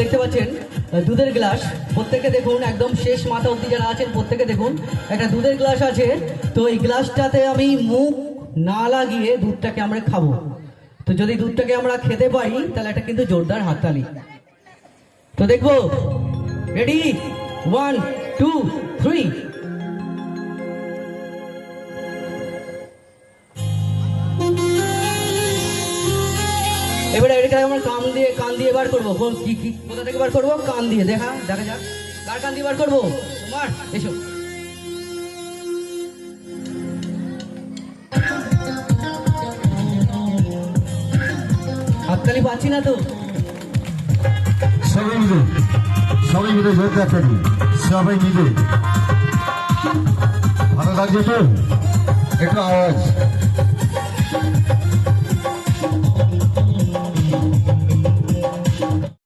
দেখতে পাচ্ছেন দুধের গ্লাস। প্রত্যেকে দেখুন, একদম শেষ মাথা অবধি যারা আছেন, প্রত্যেকে দেখুন, একটা দুধের গ্লাস আছে। তো এই গ্লাসটাতে আমি মুখ না লাগিয়ে দুধটাকে আমরা খাব। তো যদি দুধটাকে আমরা খেতে পারি তাহলে এটা কিন্তু জোরদার হাততালি। তো দেখব, রেডি? One, two, three. এবারে এটাকে আমরা কান দিয়ে কান দিয়ে বার করব। কি কি, কোথা থেকে বার করব? কান দিয়ে, দেখা দেখা যাক। কার কান দিয়ে বার করব? তোমার, এসো। হাততালি পাচ্ছি না তো। সবাই মিলে সবাই মিলে জোরদার করি সবাই মিলে। ভালো লাগছে তো? একটু আওয়াজ।